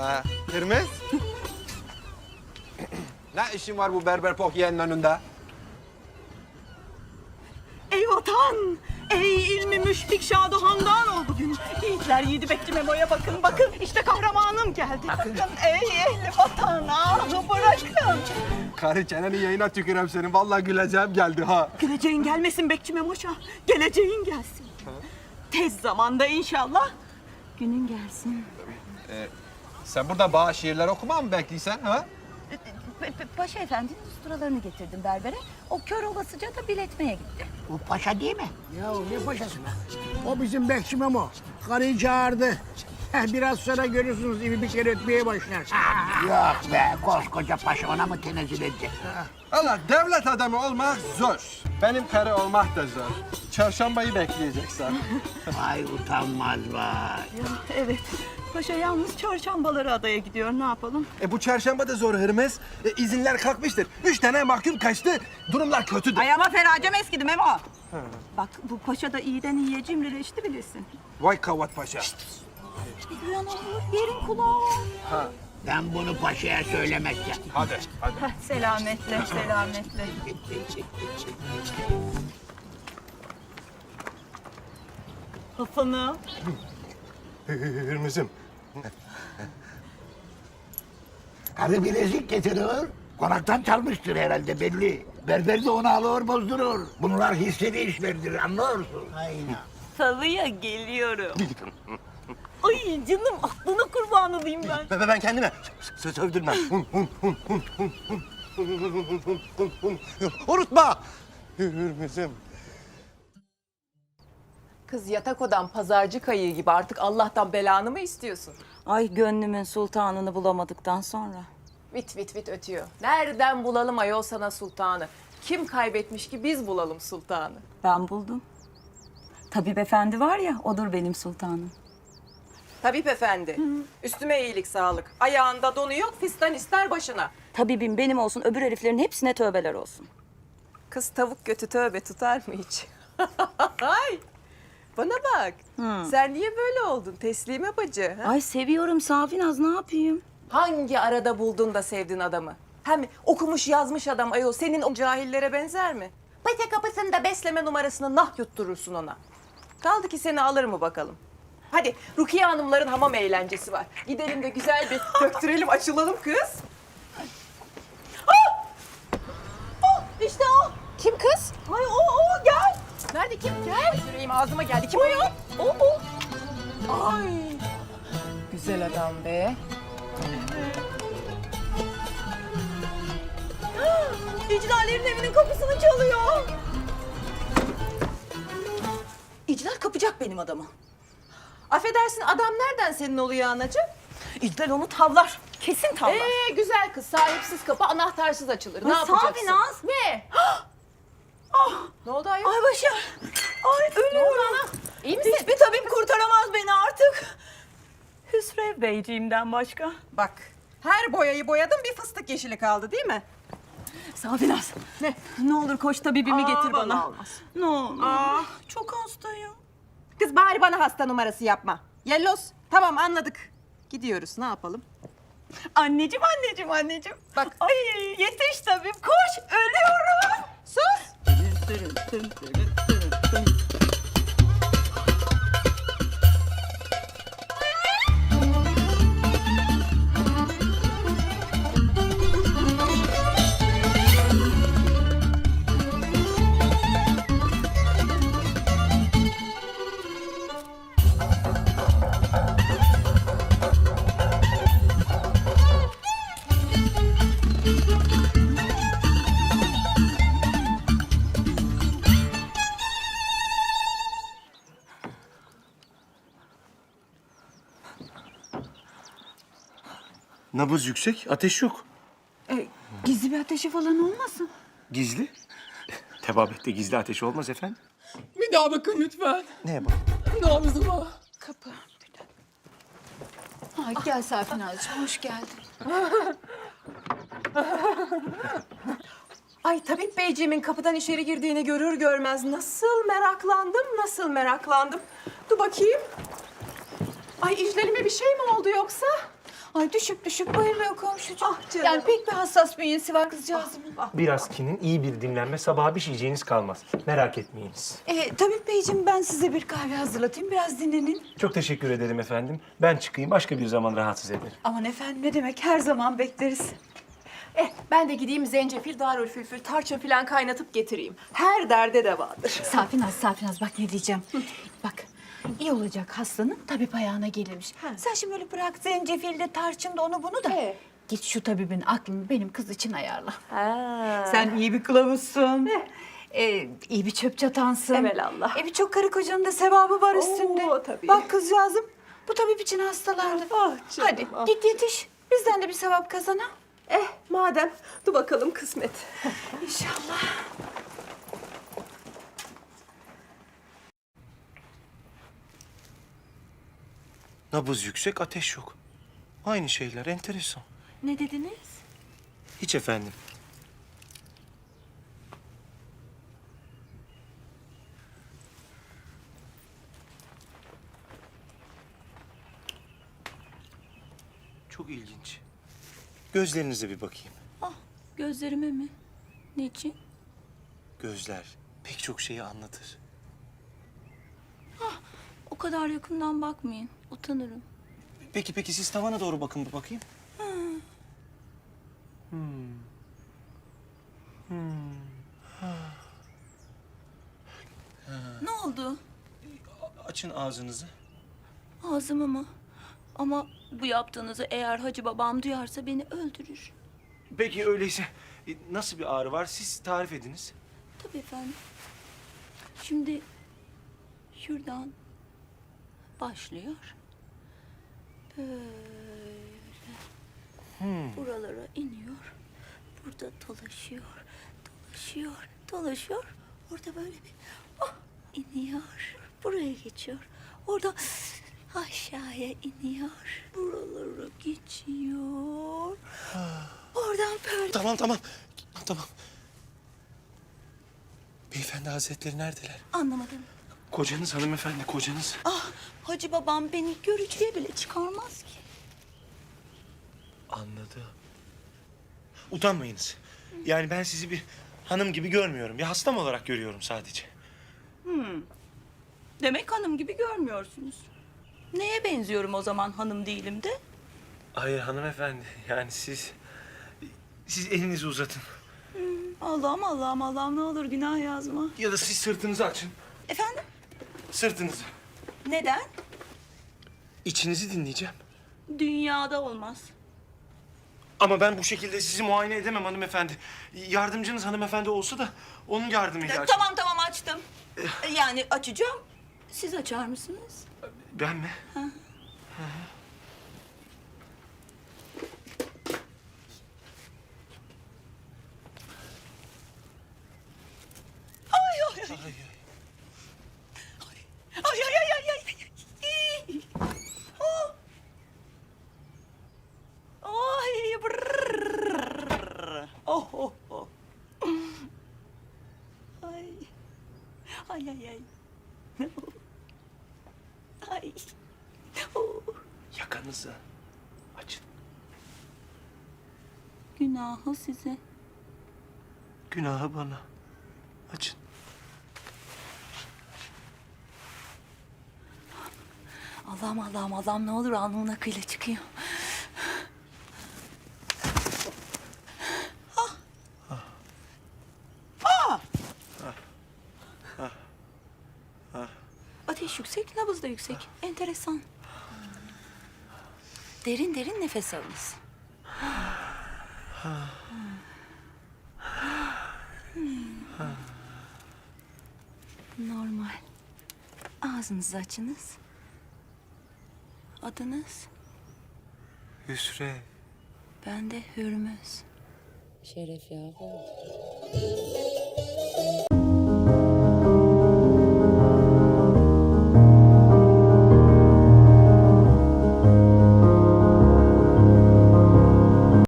Ha, Hürmüz? ne işin var bu berber pokyenin önünde? Ey vatan! Ey ilmi müşfik şaduhandan ol bugün. Yiğitler yiğidi bekçi Memo'ya bakın bakın. işte kahramanım geldi. Bakın ey ehli vatan ahı bırakın. Karı çeneni yayına tükürem senin. Vallahi güleceğim geldi ha. Geleceğin gelmesin bekçi Memoş'a. Geleceğin gelsin. Tez zamanda inşallah günün gelsin. Sen burada bana şiirler okuma mı bekliysen ha? Pa- pa- Paşa efendinin usturalarını getirdim berbere. O kör olasıca da biletmeye gitti. O paşa değil mi? Ya ne paşası be? O bizim bekçi Memo. Karıyı çağırdı. Biraz sonra görürsünüz ibi bir kere ötmeye başlar. Yok be koskoca paşa ona mı tenezzül edecek? Allah devlet adamı olmak zor. Benim karı olmak da zor. Çarşambayı bekleyeceksin. Vay utanmaz vay. Evet. Paşa yalnız çarşambaları adaya gidiyor. Ne yapalım? E bu çarşamba da zor Hürmüz. E, izinler kalkmıştır. Üç tane mahkum kaçtı. Durumlar kötüdür. Ay ama feracem eskidi Memo. Bak bu paşa da iyiden iyiye cimrileşti bilirsin. Vay kavat paşa. Bir duyan olur, yerin kulağı. Ben bunu paşaya söylemezsem. Hadi, hadi. Heh, selametle, selametle. Hasan'ım. Hürmüz'üm. Karı bilezik getirir. Konaktan çalmıştır herhalde belli. Berber de onu alır bozdurur. Bunlar hisseli işlerdir anlıyorsun. Aynen. Salıya geliyorum. Ay canım aklına kurban olayım ben. Ben, ben kendime söz övdürmem. Unutma. Hürmüz'üm. Kız yatak odan pazarcı kayığı gibi artık Allah'tan belanı mı istiyorsun? Ay gönlümün sultanını bulamadıktan sonra. Vit vit vit ötüyor. Nereden bulalım ayol sana sultanı? Kim kaybetmiş ki biz bulalım sultanı? Ben buldum. Tabip efendi var ya odur benim sultanım. Tabip efendi. Üstüme iyilik sağlık. Ayağında donu yok fistan ister başına. Tabibim benim olsun öbür heriflerin hepsine tövbeler olsun. Kız tavuk götü tövbe tutar mı hiç? Ay. Bana bak. Sen niye böyle oldun teslime bacı? ha? Ay seviyorum Safinaz ne yapayım? Hangi arada buldun da sevdin adamı? Hem okumuş yazmış adam ayol senin o cahillere benzer mi? Pate kapısında besleme numarasını nah yutturursun ona. Kaldı ki seni alır mı bakalım? Hadi Rukiye Hanımların hamam eğlencesi var. Gidelim de güzel bir döktürelim açılalım kız. Ah! Oh, işte o. Kim kız? Ay o o gel. Nerede kim? Gel. Yüreğim ağzıma geldi. Kim o ya? O o. Ay. Güzel adam be. İclallerin evinin kapısını çalıyor. İclal kapacak benim adamı. Affedersin adam nereden senin oluyor anacığım? İclal onu tavlar. Kesin tavlar. Ee güzel kız sahipsiz kapı anahtarsız açılır. Ne Ay, yapacaksın? Safinaz. Ne? Ne oldu ayol? Ay başım. Ay ölüyorum. İyi misin? Hiçbir tabip kurtaramaz beni artık. Hüsrev Beyciğimden başka. Bak her boyayı boyadım bir fıstık yeşili kaldı değil mi? Safinaz. Ne? Ne olur koş tabibimi Aa, getir bana. vallahi olmaz. Ne olur. Aa. Çok hastayım. Kız bari bana hasta numarası yapma. Yellos tamam anladık. Gidiyoruz ne yapalım? Anneciğim anneciğim anneciğim. Bak. Ay yetiş tabip koş ölüyorum. Sus. 噔噔噔噔噔 Nabız yüksek, ateş yok. E, gizli bir ateşi falan olmasın? Gizli. Tebabette gizli ateş olmaz efendim. Bir daha bakın lütfen. Neye bak? Nabzıma. Kapı. Ay gel Safinazcığım hoş geldin. Ay tabip beyciğimin kapıdan içeri girdiğini görür görmez nasıl meraklandım, nasıl meraklandım. Dur bakayım. Ay iclerime bir şey mi oldu yoksa? Ay düşüp düşüp bayılıyor komşucuğum. Ah canım. Yani pek bir hassas bünyesi var kızcağızımın. Biraz kinin, iyi bir dinlenme sabaha bir şeyeceğiniz kalmaz. Merak etmeyiniz. Ee, Tabip Beyciğim ben size bir kahve hazırlatayım. Biraz dinlenin. Çok teşekkür ederim efendim. Ben çıkayım, başka bir zaman rahatsız ederim. Aman efendim ne demek her zaman bekleriz. Eh ben de gideyim zencefil, darülfülfül, tarçın falan kaynatıp getireyim. Her derde de vardır. Safinaz, Safinaz bak ne diyeceğim. Bak iyi olacak hastanın tabip ayağına gelirmiş. Sen şimdi öyle bırak zencefilde, tarçında onu bunu da. He. Git şu tabibin aklını benim kız için ayarla. Ha. Sen iyi bir kılavuzsun. Ee, iyi bir çöp çatansın. Evelallah. E birçok karı kocanın da sevabı var üstünde. Oo, tabii. Bak kızcağızım bu tabip için hastalandı. Ah canım, Hadi ah. git yetiş. Bizden de bir sevap kazana. Eh madem dur bakalım kısmet. İnşallah. Nabız yüksek, ateş yok. Aynı şeyler, enteresan. Ne dediniz? Hiç efendim. Çok ilginç. Gözlerinize bir bakayım. Gözlerime mi? Niçin? Gözler pek çok şeyi anlatır. O kadar yakından bakmayın. Utanırım. Peki peki siz tavana doğru bakın bir bakayım. Ne oldu? Açın ağzınızı. Ağzıma mı? Ama bu yaptığınızı eğer Hacı babam duyarsa beni öldürür. Peki öyleyse e, nasıl bir ağrı var siz tarif ediniz. Tabii efendim. Şimdi şuradan başlıyor. Böyle buralara iniyor. Burada dolaşıyor, dolaşıyor, dolaşıyor. Orada böyle bir oh, iniyor. Buraya geçiyor. Orada aşağıya iniyor. Buralara geçiyor. Oradan böyle Tamam tamam. Tamam. Beyefendi hazretleri neredeler? anlamadım. Kocanız hanımefendi kocanız. Ah, Hacı babam beni görücüye bile çıkarmaz ki. Anladım. Utanmayınız. Yani ben sizi bir hanım gibi görmüyorum. Bir hastam olarak görüyorum sadece. Demek hanım gibi görmüyorsunuz. Neye benziyorum o zaman hanım değilim de? Hayır hanımefendi. Yani siz... Siz elinizi uzatın. Allah'ım Allah'ım Allah'ım ne olur günah yazma. Ya da siz sırtınızı açın. Efendim? Sırtınızı. Neden? İçinizi dinleyeceğim. Dünyada olmaz. Ama ben bu şekilde sizi muayene edemem hanımefendi. Yardımcınız hanımefendi olsa da onun yardımıyla açın. Tamam tamam açtım. Yani açacağım. Siz açar mısınız? Ben mi? Ay ay ay ay ay. İy. Oh. Ay. brrrr. Oh oh oh. Ay. Ay ay ay. Ay. Oh. Yakanızı açın. Günahı size. Günahı bana. Açın. Allah'ım Allah'ım Allah'ım ne olur alnımın akıyla çıkıyor. Ateş yüksek, nabız da yüksek. Enteresan. Derin derin nefes alınız. Normal. Ağzınızı açınız. Adınız? Hüsrev. Ben de Hürmüz. Şeref yahu.